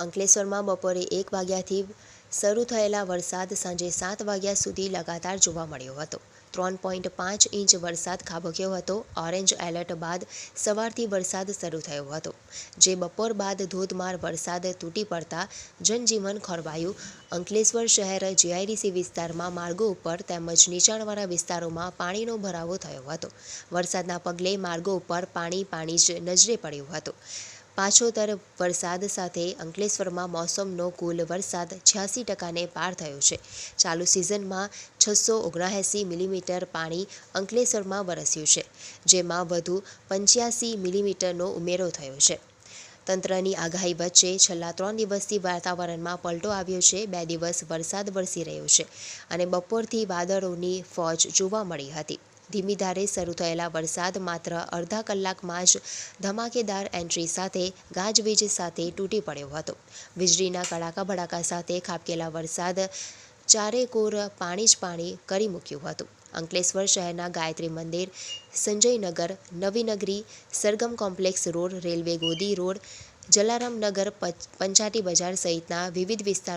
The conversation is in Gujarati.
અંકલેશ્વરમાં બપોરે એક વાગ્યાથી શરૂ થયેલા વરસાદ સાંજે સાત વાગ્યા સુધી લગાતાર જોવા મળ્યો હતો. ત્રણ પોઈન્ટ પાંચ ઇંચ વરસાદ ખાબક્યો હતો. ઓરેન્જ એલર્ટ બાદ સવારથી વરસાદ શરૂ થયો હતો. જે બપોર બાદ ધોધમાર વરસાદ તૂટી પડતા જનજીવન ખોરવાયું. અંકલેશ્વર શહેર જીઆઈડીસી વિસ્તારમાં માર્ગો ઉપર તેમજ નીચાણવાળા વિસ્તારોમાં પાણીનો ભરાવો થયો હતો. વરસાદના પગલે માર્ગો ઉપર પાણી પાણી જ નજરે પડ્યું હતું. પાછોતર વરસાદ સાથે અંકલેશ્વરમાં મોસમનો કુલ વરસાદ છ્યાસી ટકાને પાર થયો છે. ચાલુ સિઝનમાં છસો ઓગણએંસી મિલીમીટર પાણી અંકલેશ્વરમાં વરસ્યું છે, જેમાં વધુ પંચ્યાસી મિલીમીટરનો ઉમેરો થયો છે. તંત્રની આગાહી વચ્ચે છેલ્લા ત્રણ દિવસથી વાતાવરણમાં પલટો આવ્યો છે, બે દિવસ વરસાદ વરસી રહ્યો છે અને બપોરથી વાદળોની ફોજ જોવા મળી હતી. ધીમી ધારે શરૂ થયેલા વરસાદ માત્ર અડધા કલાકમાં જ ધમાકેદાર એન્ટ્રી સાથે ગાજવીજ સાથે તૂટી પડ્યો હતો. વીજળીના કડાકા ભડાકા સાથે ખાબકેલા વરસાદ ચારેકોર પાણી જ પાણી કરી મૂક્યું હતું. અંકલેશ્વર શહેરના Gayatri Mandir, Sanjaynagar, Navinagari, Sargam complex road, railway Godi road, Jalaramnagar Panchati Bazaar સહિતના વિવિધ વિસ્તારો